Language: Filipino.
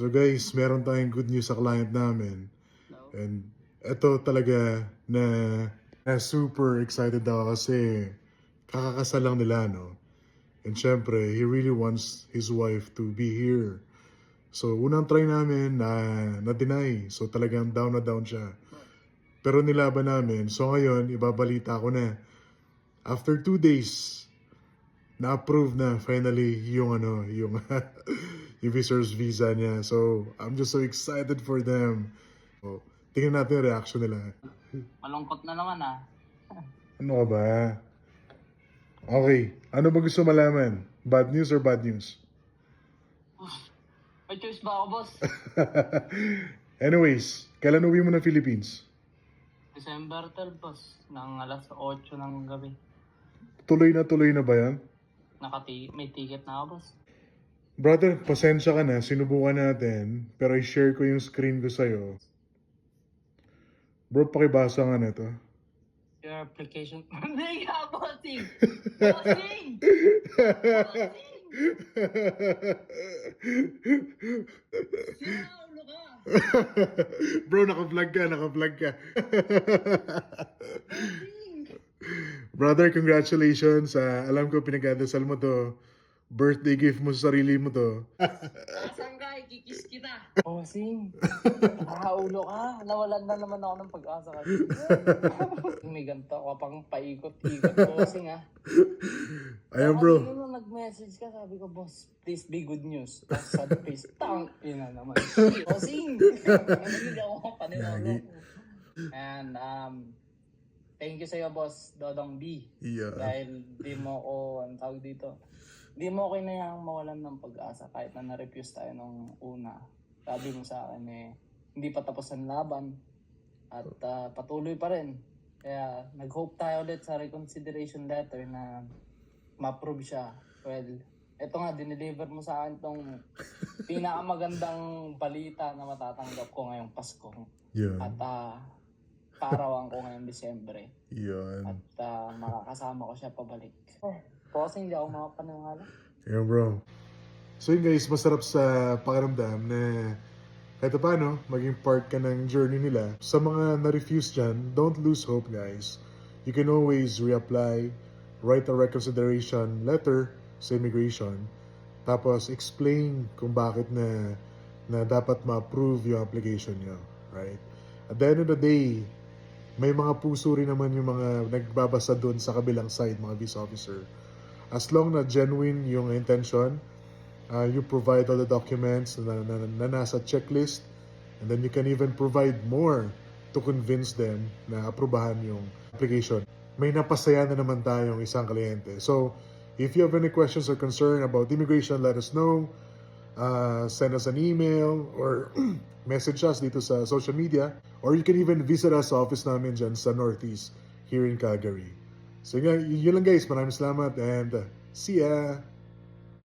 So guys, meron tayong good news sa client namin. And ito talaga na, na super excited ako kasi kakakasal lang nila, no? And syempre, he really wants his wife to be here. So, unang try namin na na-deny. So, talagang down na down siya. Pero nilaban namin. So, ngayon, ibabalita ko na. After two days, na-approve na finally yung ano, yung, yung visitor's visa niya. So, I'm just so excited for them. So, tingnan natin yung reaction nila. Malungkot na naman ah. Ano ka ba? Okay, ano ba gusto malaman? Bad news or bad news? May choice ba ako, boss? Anyways, kailan uwi mo ng Philippines? December 12, boss. Nang alas 8 ng gabi. Tuloy na tuloy na ba yan? Nakati may ticket na ako, boss. Brother, pasensya ka na. Sinubukan natin. Pero i-share ko yung screen ko sa'yo. Bro, pakibasa nga na to. Your application... Hindi ka, bossing! Bossing! Bossing! Sinaulo ka! Bro, naka-vlog ka, naka-vlog ka. Brother, congratulations. Ah, alam ko pinagdadasal mo to. Birthday gift mo sa sarili mo to. Asan ka? Ikikis kita! Bossing! Nakaulo ka! Nawalan na naman ako ng pag-asa kasi. May ganito ako pang paikot-ikot, bossing ah. Ayan bro. Ako, nung nag-message ka, sabi ko, boss, please be good news. Tapos sa face, tang, ina naman. Bossing! Hindi ako paniwala ko. And, um, thank you sa'yo, boss, Dodong B. Yeah. Dahil di mo ko, ang tawag dito, di mo ko inayang mawalan ng pag-asa kahit na na-refuse tayo nung una. Sabi mo sa akin eh, hindi pa tapos ang laban at ah, patuloy pa rin. Kaya nag-hope tayo ulit sa reconsideration letter na ma-approve siya. Well, eto nga, dineliver mo sa akin tong pinakamagandang balita na matatanggap ko ngayong Pasko. Yan. At uh, paarawan ko ngayong Disyembre. Yan. At ah, makakasama ko siya pabalik. Kasi hindi ako makapaniwala. Ayan bro. So yun guys, masarap sa pakiramdam na kahit paano, maging part ka ng journey nila. Sa mga na-refuse dyan, don't lose hope guys. You can always reapply, write a reconsideration letter sa immigration, tapos explain kung bakit na na dapat ma-approve yung application nyo. Right? At the end of the day, may mga puso rin naman yung mga nagbabasa doon sa kabilang side, mga visa officer. As long na genuine yung intention, uh, you provide all the documents na, na, na nasa checklist, and then you can even provide more to convince them na aprubahan yung application. May napasaya na naman tayong isang kliyente. So, if you have any questions or concern about immigration, let us know. Uh, send us an email or message us dito sa social media or you can even visit us sa office namin dyan sa Northeast here in Calgary. So yun, yun lang guys. Maraming salamat and uh, see ya!